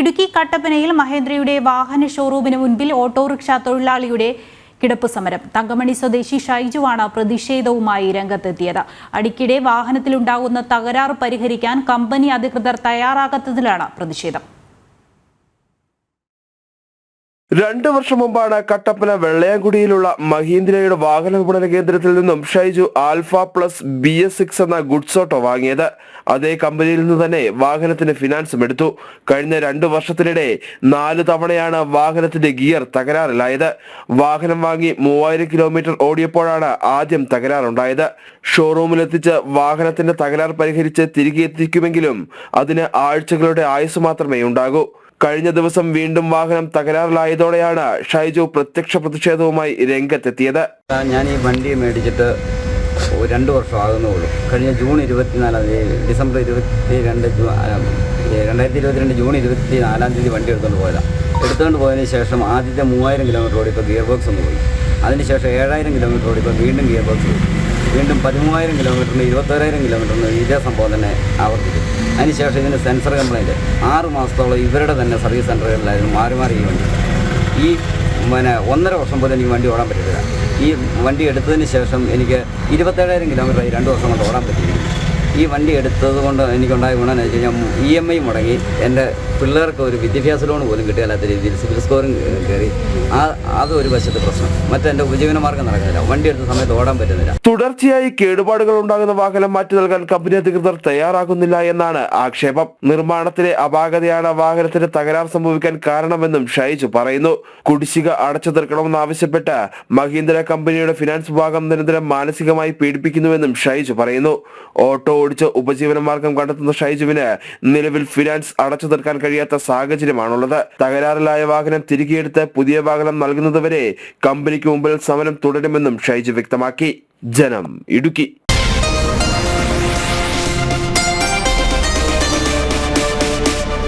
ഇടുക്കി കട്ടപ്പനയിൽ മഹേന്ദ്രയുടെ വാഹന ഷോറൂമിന് മുൻപിൽ ഓട്ടോറിക്ഷ തൊഴിലാളിയുടെ കിടപ്പ് സമരം. തങ്കമണി സ്വദേശി ഷൈജുവാണ് പ്രതിഷേധവുമായി രംഗത്തെത്തിയത്. അടിക്കിടെ വാഹനത്തിലുണ്ടാകുന്ന തകരാറ് പരിഹരിക്കാൻ കമ്പനി അധികൃതർ തയ്യാറാകാത്തതിലാണ് പ്രതിഷേധം. രണ്ടു വർഷം മുമ്പാണ് കട്ടപ്പന വെള്ളയാംകുടിയിലുള്ള മഹീന്ദ്രയുടെ വാഹന വിപണന കേന്ദ്രത്തിൽ നിന്നും Shaiju alpha plus B S six എന്ന ഗുഡ്സ് ഓട്ടോ വാങ്ങിയത്. അതേ കമ്പനിയിൽ നിന്ന് തന്നെ വാഹനത്തിന് ഫിനാൻസും എടുത്തു. കഴിഞ്ഞ രണ്ടു വർഷത്തിനിടെ നാല് തവണയാണ് വാഹനത്തിന്റെ ഗിയർ തകരാറിലായത്. വാഹനം വാങ്ങി മൂവായിരം കിലോമീറ്റർ ഓടിയപ്പോഴാണ് ആദ്യം തകരാറുണ്ടായത്. ഷോറൂമിലെത്തിച്ച് വാഹനത്തിന്റെ തകരാർ പരിഹരിച്ച് തിരികെ എത്തിക്കുമെങ്കിലും അതിന് ആഴ്ചകളുടെ ആയുസ് മാത്രമേ ഉണ്ടാകൂ. കഴിഞ്ഞ ദിവസം വീണ്ടും വാഹനം തകരാറിലായതോടെയാണ് ഷൈജു പ്രത്യക്ഷ പ്രതിഷേധവുമായി രംഗത്തെത്തിയത്. ഞാൻ ഈ വണ്ടി മേടിച്ചിട്ട് രണ്ട് വർഷം ആകുന്നുള്ളൂ കഴിഞ്ഞ ജൂൺ ഇരുപത്തിനാലാം തീയതി ഡിസംബർ ഇരുപത്തി രണ്ട് രണ്ടായിരത്തി ഇരുപത്തിരണ്ട് ജൂൺ ഇരുപത്തി നാലാം തീയതി വണ്ടി എടുത്തുകൊണ്ട് പോയതാണ് എടുത്തുകൊണ്ട് പോയതിന് ശേഷം ആദ്യത്തെ മൂവായിരം കിലോമീറ്റർ ഓടിയപ്പോൾ ഗിയർ ബോക്സ് ഒന്ന് പോയി. അതിനുശേഷം ഏഴായിരം കിലോമീറ്റർ ഓടിയപ്പോൾ വീണ്ടും ഗിയർ ബോക്സ് പോയി. വീണ്ടും പതിമൂവായിരം കിലോമീറ്ററിന് ഇരുപത്തോരായിരം കിലോമീറ്ററിന് ഇതേ സംഭവം തന്നെ ആവർത്തിക്കും. അതിനുശേഷം ഇതിന് സെൻസർ കംപ്ലൈന്റ് ആറ് മാസത്തോളം ഇവരുടെ തന്നെ സർവീസ് സെന്ററുകളിലായിരുന്നു മാറി മാറി ഈ വണ്ടി. ഈ പിന്നെ ഒന്നര വർഷം പോലും എനിക്ക് വണ്ടി ഓടാൻ പറ്റില്ല ഈ വണ്ടി എടുത്തതിന് ശേഷം എനിക്ക് ഇരുപത്തേഴായിരം കിലോമീറ്റർ രണ്ട് വർഷം കൊണ്ട് ഓടാൻ പറ്റില്ല ഈ വണ്ടി എടുത്തത് കൊണ്ട് എനിക്കുണ്ടായ ഗുണം എന്ന് വെച്ച് കഴിഞ്ഞാൽ ഇ എം ഐ മുടങ്ങി. എന്റെ പിള്ളേർക്ക് ഒരു വിദ്യാഭ്യാസ ലോൺ പോലും കിട്ടിയാലാത്ത രീതിയിൽ സിവിൽ സ്കോറും കയറി ആ അതൊരു വശത്ത് പ്രശ്നം. മറ്റെന്റെ ഉപജീവന മാർഗം നടക്കുന്നില്ല. വണ്ടി എടുത്ത സമയത്ത് ഓടാൻ പറ്റുന്നില്ല. തുടർച്ചയായി കേടുപാടുകൾ ഉണ്ടാകുന്ന വാഹനം മാറ്റി നൽകാൻ കമ്പനി അധികൃതർ തയ്യാറാകുന്നില്ല എന്നാണ് ആക്ഷേപം. നിർമ്മാണത്തിലെ അപാകതയാണ് വാഹനത്തിന് തകരാർ സംഭവിക്കാൻ കാരണമെന്നും ഷൈജു പറയുന്നു. കുടിശ്ശിക അടച്ചു തീർക്കണമെന്നാവശ്യപ്പെട്ട് മഹീന്ദ്ര കമ്പനിയുടെ ഫിനാൻസ് വിഭാഗം നിരന്തരം മാനസികമായി പീഡിപ്പിക്കുന്നുവെന്നും ഷൈജു പറയുന്നു. ഓട്ടോ ഓടിച്ച് ഉപജീവന മാർഗം കണ്ടെത്തുന്ന ഷൈജുവിന് നിലവിൽ ഫിനാൻസ് അടച്ചു തീർക്കാൻ കഴിയാത്ത സാഹചര്യമാണുള്ളത്. തകരാറിലായ വാഹനം തിരികെയെടുത്ത് പുതിയ വാഹനം നൽകുന്നതുവരെ കമ്പനിക്ക് മുമ്പിൽ സമരം തുടരുമെന്നും ഷൈജു വ്യക്തമാക്കി. ജനം ഇടുക്കി.